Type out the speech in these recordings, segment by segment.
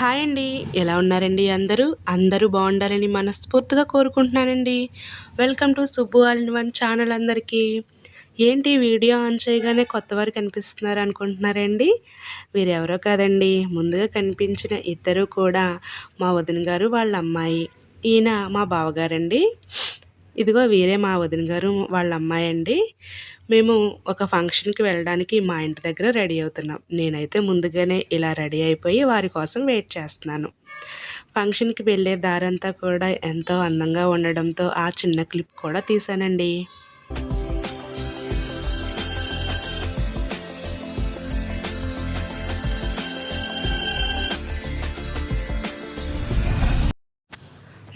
Hi అండి. ఎలా ఉన్నారండి అందరూ? అందరూ బాగుండాలని మనస్ఫూర్తిగా కోరుకుంటున్నానండి. Welcome to Subbu all in one channel అందరికీ. ఏంటి వీడియో ఆన్ చేయగానే కొత్త వారు కనిపిస్తున్నారు అనుకుంటున్నారండి? వీరెవరో కాదండి. ముందుగా కనిపించిన ఇద్దరు కూడా మా వదిన గారు వాళ్ళ అమ్మాయి. ఈయన మా బావగారండి. ఇదిగో వీరే మా వదిన గారు వాళ్ళ అమ్మాయి అండి. మేము ఒక ఫంక్షన్కి వెళ్ళడానికి మా ఇంటి దగ్గర రెడీ అవుతున్నాం. నేనైతే ముందుగానే ఇలా రెడీ అయిపోయి వారి కోసం వెయిట్ చేస్తున్నాను. ఫంక్షన్కి వెళ్ళే దారంతా కూడా ఎంతో అందంగా ఉండడంతో ఆ చిన్న క్లిప్ కూడా తీశానండి.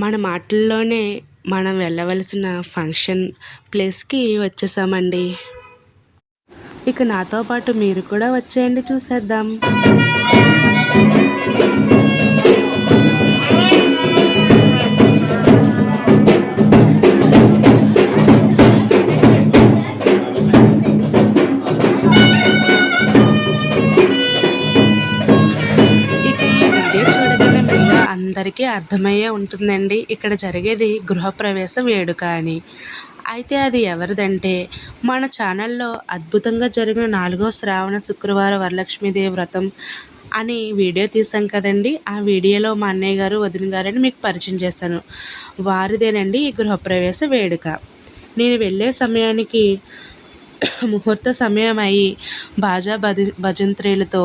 మన మాటల్లోనే మనం వెళ్ళవలసిన ఫంక్షన్ ప్లేస్కి వచ్చేసామండి. ఇక నాతో పాటు మీరు కూడా వచ్చేయండి చూసేద్దాం. అందరికీ అర్థమయ్యే ఉంటుందండి. ఇక్కడ జరిగేది గృహప్రవేశ వేడుక అని. అయితే అది ఎవరిదంటే మన ఛానల్లో అద్భుతంగా జరిగిన నాలుగో శ్రావణ శుక్రవారం వరలక్ష్మీదేవి వ్రతం అని వీడియో తీసాం కదండి. ఆ వీడియోలో మా అన్నయ్య గారు వదిన గారని మీకు పరిచయం చేశాను. వారిదేనండి ఈ గృహప్రవేశ వేడుక. నేను వెళ్ళే సమయానికి ముహూర్త సమయం అయి బాజా భజ భజంత్రీలతో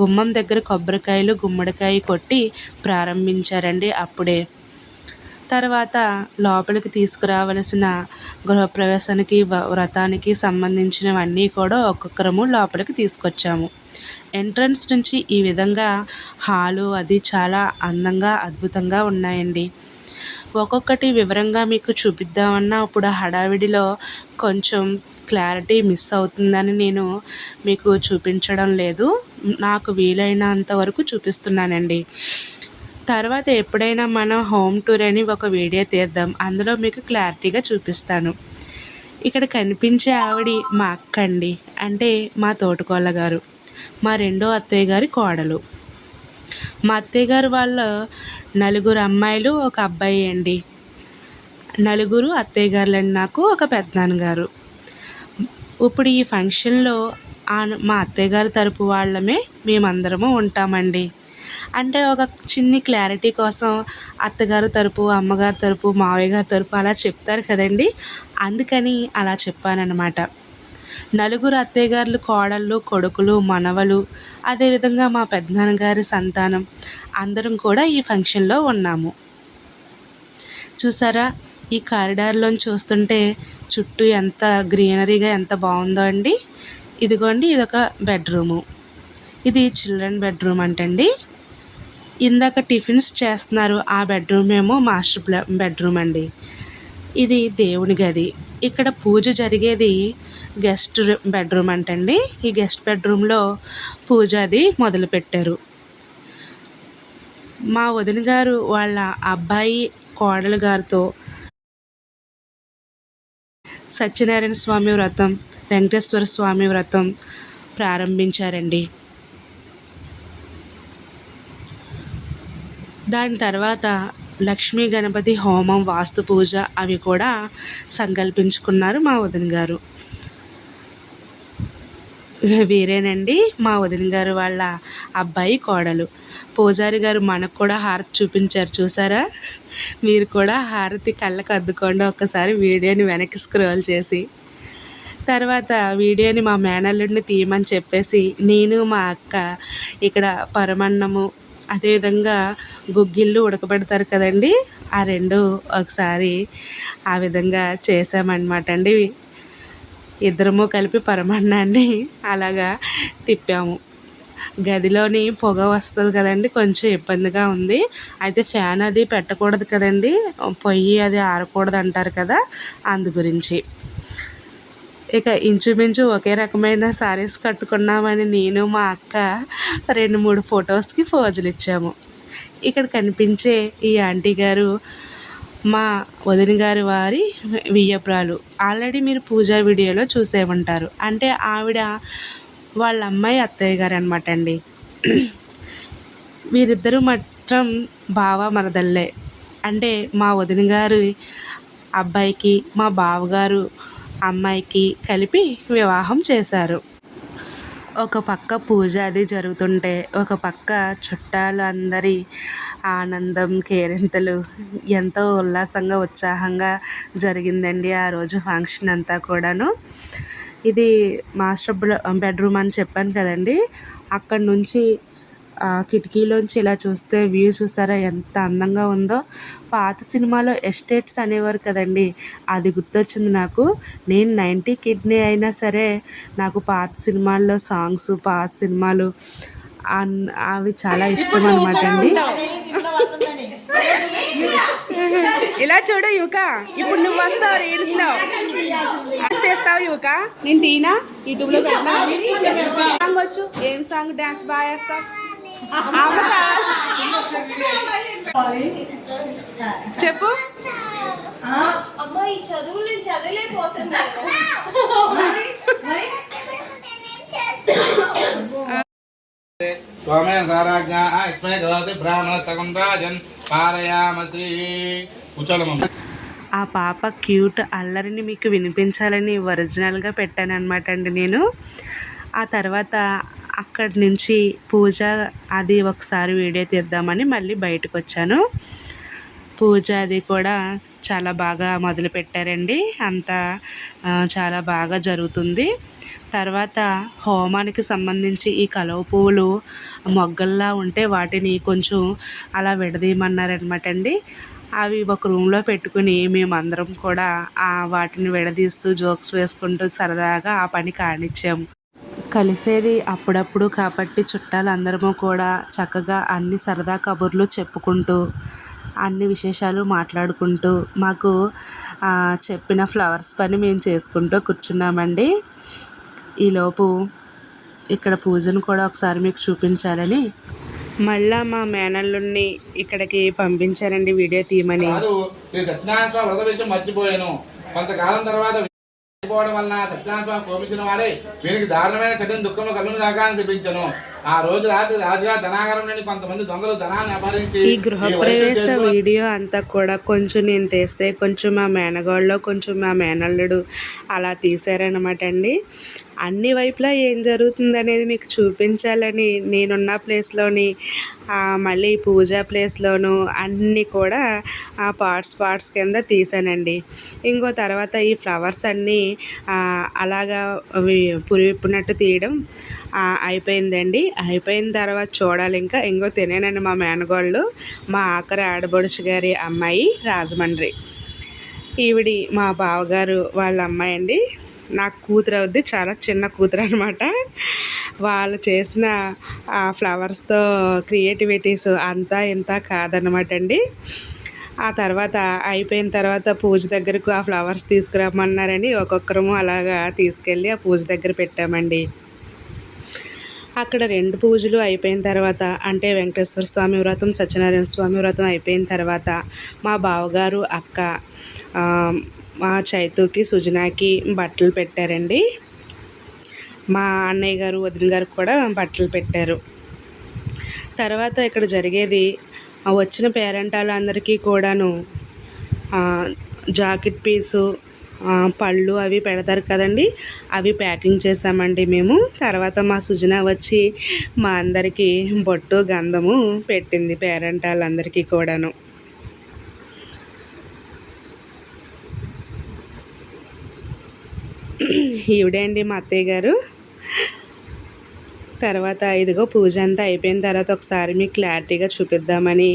గుమ్మం దగ్గర కొబ్బరికాయలు గుమ్మడికాయ కొట్టి ప్రారంభించారండి అప్పుడే. తర్వాత లోపలికి తీసుకురావలసిన గృహప్రవేశానికి వ్రతానికి సంబంధించినవన్నీ కూడా ఒక్కొక్కరము లోపలికి తీసుకొచ్చాము. ఎంట్రన్స్ నుంచి ఈ విధంగా హాలు అది చాలా అందంగా అద్భుతంగా ఉన్నాయండి. ఒక్కొక్కటి వివరంగా మీకు చూపిద్దామన్నా ఇప్పుడు హడావిడిలో కొంచెం క్లారిటీ మిస్ అవుతుందని నేను మీకు చూపించడం లేదు. నాకు వీలైనంత వరకు చూపిస్తున్నానండి. తర్వాత ఎప్పుడైనా మనం హోమ్ టూర్ అని ఒక వీడియో తీద్దాం. అందులో మీకు క్లారిటీగా చూపిస్తాను. ఇక్కడ కనిపించే ఆవిడ మా అక్క అండి. అంటే మా తోటకోళ్ళ గారు. మా రెండో అత్తయ్య గారి కోడలు. మా అత్తయ్య గారు వాళ్ళ నలుగురు అమ్మాయిలు ఒక అబ్బాయి అండి. నలుగురు అత్తయ్య గారులండి నాకు ఒక పెద్దనాన్నగారు ఇప్పుడు ఈ ఫంక్షన్లో మా అత్తయ్యగారి తరపు వాళ్ళమే మేమందరము ఉంటామండి. అంటే ఒక చిన్ని క్లారిటీ కోసం అత్తగారు తరపు అమ్మగారి తరపు మావయ్య గారి తరపు అలా చెప్తారు కదండి. అందుకని అలా చెప్పానన్నమాట. నలుగురు అత్తయ్య గారులు కోడళ్ళు కొడుకులు మనవలు అదేవిధంగా మా పెద్దనాన్నగారి సంతానం అందరం కూడా ఈ ఫంక్షన్లో ఉన్నాము. చూసారా? ఈ కారిడార్లోని చూస్తుంటే చుట్టూ ఎంత గ్రీనరీగా ఎంత బాగుందో అండి. ఇదిగోండి ఇదొక బెడ్రూము. ఇది చిల్డ్రన్ బెడ్రూమ్ అంటండి. ఇందాక టిఫిన్స్ చేస్తున్నారు ఆ బెడ్రూమ్ ఏమో మాస్టర్ బెడ్రూమ్ అండి. ఇది దేవుని గది. ఇక్కడ పూజ జరిగేది గెస్ట్ బెడ్రూమ్ అంటండి. ఈ గెస్ట్ బెడ్రూమ్లో పూజ అది మొదలుపెట్టారు. మా వదిన గారు వాళ్ళ అబ్బాయి కోడలు గారితో సత్యనారాయణ స్వామి వ్రతం వెంకటేశ్వర స్వామి వ్రతం ప్రారంభించారండి. దాని తర్వాత లక్ష్మీ గణపతి హోమం వాస్తు పూజ అవి కూడా సంకల్పించుకున్నారు మా వదిన గారు. వీరేనండి మా వదిన గారు వాళ్ళ అబ్బాయి కోడలు. పూజారి గారు మనకు కూడా హారతి చూపించారు చూసారా? మీరు కూడా హారతి కళ్ళకు అద్దుకోండి ఒక్కసారి వీడియోని వెనక్కి స్క్రోల్ చేసి. తర్వాత వీడియోని మా మేనల్లుడిని తీయమని చెప్పేసి నేను మా అక్క ఇక్కడ పరమన్నము అదేవిధంగా గుగ్గిళ్ళు ఉడకబెడతారు కదండి ఆ రెండు ఒకసారి ఆ విధంగా చేసామన్నమాట అండి. ఇద్దరము కలిపి పరమాన్నాన్ని అలాగా తిప్పాము. గదిలోని పొగ వస్తుంది కదండి కొంచెం ఇబ్బందిగా ఉంది. అయితే ఫ్యాన్ అది పెట్టకూడదు కదండి పొయ్యి అది ఆరకూడదు అంటారు కదా అందు గురించి. ఇక ఇంచుమించు ఒకే రకమైన శారీస్ కట్టుకున్నామని నేను మా అక్క రెండు మూడు ఫొటోస్కి ఫోజులు ఇచ్చాము ఇక్కడ కనిపించే ఈ ఆంటీ గారు మా వదిన గారి వారి వియ్యపురాలు. ఆల్రెడీ మీరు పూజా వీడియోలో చూసే ఉంటారు. అంటే ఆవిడ వాళ్ళ అమ్మాయి అత్తయ్య గారు అనమాట అండి వీరిద్దరూ మాత్రం బావ మరదల్లే. అంటే మా వదిన గారు అబ్బాయికి మా బావగారు అమ్మాయికి కలిపి వివాహం చేశారు. ఒక పక్క పూజ అది జరుగుతుంటే ఒక పక్క చుట్టాలు అందరి ఆనందం కేరింతలు ఎంతో ఉల్లాసంగా ఉత్సాహంగా జరిగిందండి ఆ రోజు ఫంక్షన్ అంతా కూడాను. ఇది మాస్టర్ బెడ్రూమ్ అని చెప్పాను కదండి. అక్కడ నుంచి కిటికీలోంచి ఇలా చూస్తే వ్యూ చూసారా ఎంత అందంగా ఉందో. పాత సినిమాలో ఎస్టేట్స్ అనేవారు కదండి. అది గుర్తొచ్చింది నాకు. నేను నైంటీ కిడ్నీ అయినా సరే నాకు పాత సినిమాల్లో సాంగ్స్ పాత సినిమాలు అవి చాలా ఇష్టం అనమాట అండి. ఇలా చూడు యువక ఇప్పుడు నువ్వు వస్తావు రీల్స్ లో చేస్తావు యువక? నేను తీనా? యూట్యూబ్లో పెట్టినా సాంగ్ వచ్చు? ఏం సాంగ్ డాన్స్ బాగా వేస్తావు? చెప్పు. అమ్మాయి చదువులు నేను చదవలేకపోతున్నాను. స్వామే సారాజ్ఞ ఇస్మే దదాతి బ్రాహ్మణస్తకం రాజన్ పారయామసి. కూర్చోడమ్మ ఆ పాప క్యూట్ అల్లరిని మీకు వినిపించాలని ఒరిజినల్గా పెట్టాను అనమాట అండి నేను. ఆ తర్వాత అక్కడి నుంచి పూజ అది ఒకసారి వీడియో తీద్దామని మళ్ళీ బయటకు వచ్చాను పూజ అది కూడా చాలా బాగా మొదలుపెట్టారండి అంతా చాలా బాగా జరుగుతుంది. తర్వాత హోమానికి సంబంధించి ఈ కలువ పువ్వులు మొగ్గల్లా ఉంటే వాటిని కొంచెం అలా విడదీయమన్నారనమాట అండి. అవి ఒక రూమ్లో పెట్టుకుని మేమందరం కూడా వాటిని విడదీస్తూ జోక్స్ వేసుకుంటూ సరదాగా ఆ పని కానిచ్చాము కలిసేది అప్పుడప్పుడు కాబట్టి చుట్టాలందరము కూడా చక్కగా అన్ని సరదా కబుర్లు చెప్పుకుంటూ అన్ని విశేషాలు మాట్లాడుకుంటూ మాకు చెప్పిన ఫ్లవర్స్ పని మేము చేసుకుంటూ కూర్చున్నామండి. ఈలోపు ఇక్కడ పూజను కూడా ఒకసారి మీకు చూపించాలని మళ్ళా మా మేనల్లుడిని ఇక్కడికి పంపించారండి వీడియో తీయమని. సత్యనారాయణ స్వామి వ్రత విషయం మర్చిపోయాను. కొంతకాలం తర్వాత అయిపోవడం వలన సత్యనారాయణ స్వామి కోపించిన వాడే వీరికి దారుణమైన కఠిన దుఃఖంలో కలుగును దాకా అని చెప్పించను ఆ రోజు రాత్రి రాజుగారి ధనాగారం నుండి కొంతమంది దొంగలు ధనాన్ని అపహరించి ఈ గృహప్రవేశ వీడియో అంతా కూడా కొంచెం నేను తీస్తే కొంచెం మా మేనగాళ్ళు కొంచెం మా మేనల్లుడు అలా తీశారనమాట అండి. అన్ని వైపులా ఏం జరుగుతుంది అనేది మీకు చూపించాలని నేనున్న ప్లేస్లోని మళ్ళీ పూజా ప్లేస్లోను అన్నీ కూడా ఆ పార్ట్స్ పార్ట్స్ కింద తీసానండి. ఇంకో తర్వాత ఈ ఫ్లవర్స్ అన్నీ అలాగా అవి పురివిప్పినట్టు తీయడం అయిపోయిందండి. అయిపోయిన తర్వాత చూడాలి ఇంకా. ఇంకో తినేనండి మా మేనగోళ్ళు మా ఆఖరి ఆడబడుచు గారి అమ్మాయి రాజమండ్రి. ఈవిడి మా బావగారు వాళ్ళ అమ్మాయి అండి నాకు కూతురు అవుద్ది చాలా చిన్న కూతురు అనమాట వాళ్ళు చేసిన ఆ ఫ్లవర్స్తో క్రియేటివిటీస్ అంతా ఇంత కాదనమాట అండి. ఆ తర్వాత అయిపోయిన తర్వాత పూజ దగ్గరకు ఆ ఫ్లవర్స్ తీసుకురమ్మన్నారని ఒక్కొక్కరము అలాగా తీసుకెళ్ళి ఆ పూజ దగ్గర పెట్టామండి. అక్కడ రెండు పూజలు అయిపోయిన తర్వాత అంటే వెంకటేశ్వర స్వామి వ్రతం సత్యనారాయణ స్వామి వ్రతం అయిపోయిన తర్వాత మా బావగారు అక్క మా చైతుకి సుజనాకి బట్టలు పెట్టారండి. మా అన్నయ్య గారు వదిన గారు కూడా బట్టలు పెట్టారు. తర్వాత ఇక్కడ జరిగేది వచ్చిన వచ్చిన పేరెంటాలందరికీ కూడాను జాకెట్ పీసు పళ్ళు అవి పెడతారు కదండి. అవి ప్యాకింగ్ చేసామండి మేము. తర్వాత మా సుజన వచ్చి మా అందరికీ బొట్టు గంధము పెట్టింది పేరెంటాలందరికీ కూడాను. ఈవిడే అండి మా అత్తయ్య గారు. తర్వాత ఇదిగో పూజ అంతా అయిపోయిన తర్వాత ఒకసారి మీకు క్లారిటీగా చూపిద్దామని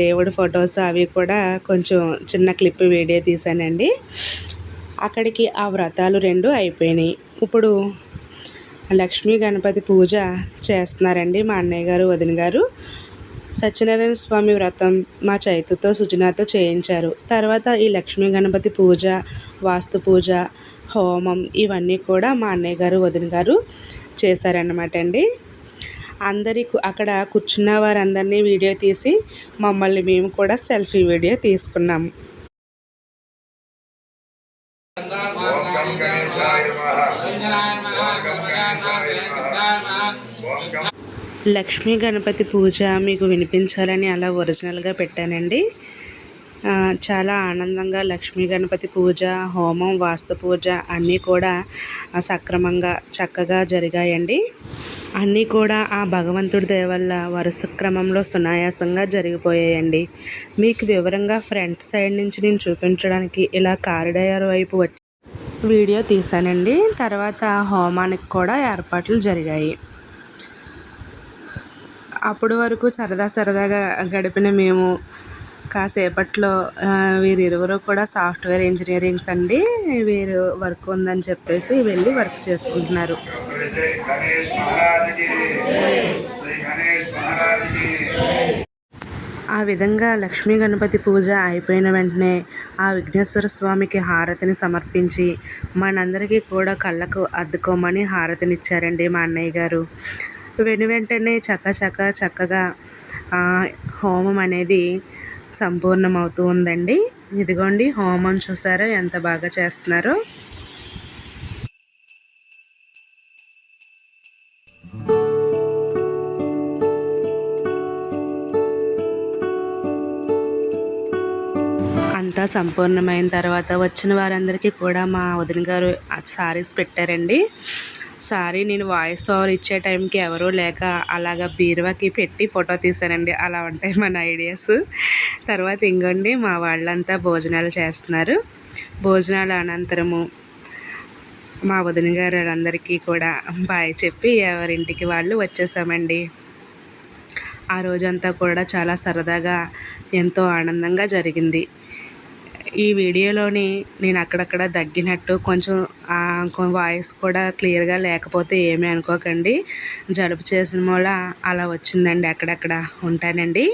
దేవుడి ఫొటోస్ అవి కూడా కొంచెం చిన్న క్లిప్ వీడియో తీశానండి అక్కడికి ఆ వ్రతాలు రెండు అయిపోయినాయి. ఇప్పుడు లక్ష్మీ గణపతి పూజ చేస్తున్నారండి మా అన్నయ్య గారు వదిన గారు. సత్యనారాయణ స్వామి వ్రతం మా చైతుతో సుజనాతో చేయించారు. తర్వాత ఈ లక్ష్మీ గణపతి పూజ వాస్తు పూజ హోమం ఇవన్నీ కూడా మా అన్నయ్య గారు వదిన గారు చేశారన్నమాట అండి. అందరి అక్కడ కూర్చున్న వారందరినీ వీడియో తీసి మమ్మల్ని మేము కూడా సెల్ఫీ వీడియో తీసుకున్నాము లక్ష్మీ గణపతి పూజ మీకు వినిపించాలని అలా ఒరిజినల్గా పెట్టానండి. చాలా ఆనందంగా లక్ష్మీ గణపతి పూజ హోమం వాస్తు పూజ అన్నీ కూడా సక్రమంగా చక్కగా జరిగాయండి. అన్నీ కూడా ఆ భగవంతుడి దయ వల్ల వరుస క్రమంలో సునాయాసంగా జరిగిపోయాయండి. మీకు వివరంగా ఫ్రంట్ సైడ్ నుంచి నేను చూపించడానికి ఇలా కారిడార్ వైపు వచ్చి వీడియో తీశానండి. తర్వాత హోమానికి కూడా ఏర్పాట్లు జరిగాయి. అప్పటి వరకు సరదా సరదాగా గడిపిన మేము కాసేపట్లో వీరిరువురు కూడా సాఫ్ట్వేర్ ఇంజనీరింగ్స్ అండి. వీరు వర్క్ ఉందని చెప్పేసి వెళ్ళి వర్క్ చేసుకుంటున్నారు. ఆ విధంగా లక్ష్మీ గణపతి పూజ అయిపోయిన వెంటనే ఆ విఘ్నేశ్వర స్వామికి హారతిని సమర్పించి మనందరికీ కూడా కళ్ళకు అద్దుకోమని హారతినిచ్చారండి మా అన్నయ్య గారు. వెను వెంటనే చక్క చక్క చక్కగా హోమం అనేది సంపూర్ణమవుతూ ఉందండి. ఇదిగోండి హోమం చూసారో? ఎంత బాగా చేస్తున్నారో. అంతా సంపూర్ణమైన తర్వాత వచ్చిన వారందరికీ కూడా మా వదిన గారు సారీస్ పెట్టారండి. ఒకసారి నేను వాయిస్ ఓవర్ ఇచ్చే టైంకి ఎవరూ లేక అలాగా బీరువాకి పెట్టి ఫోటో తీశానండి. అలా ఉంటాయి మన ఐడియాస్ తర్వాత ఇంకోండి మా వాళ్ళంతా భోజనాలు చేస్తున్నారు. భోజనాల అనంతరము మా వదిన గారు వాళ్ళందరికీ కూడా బాయ్ చెప్పి ఎవరింటికి వాళ్ళు వచ్చేసామండి. ఆ రోజంతా కూడా చాలా సరదాగా ఎంతో ఆనందంగా జరిగింది. ఈ వీడియోలోని నేను అక్కడక్కడ దగ్గినట్టు కొంచెం వాయిస్ కూడా క్లియర్గా లేకపోతే ఏమీ అనుకోకండి. జలుబు చేసిన మూల అలా వచ్చిందండి అక్కడక్కడ ఉంటానండి.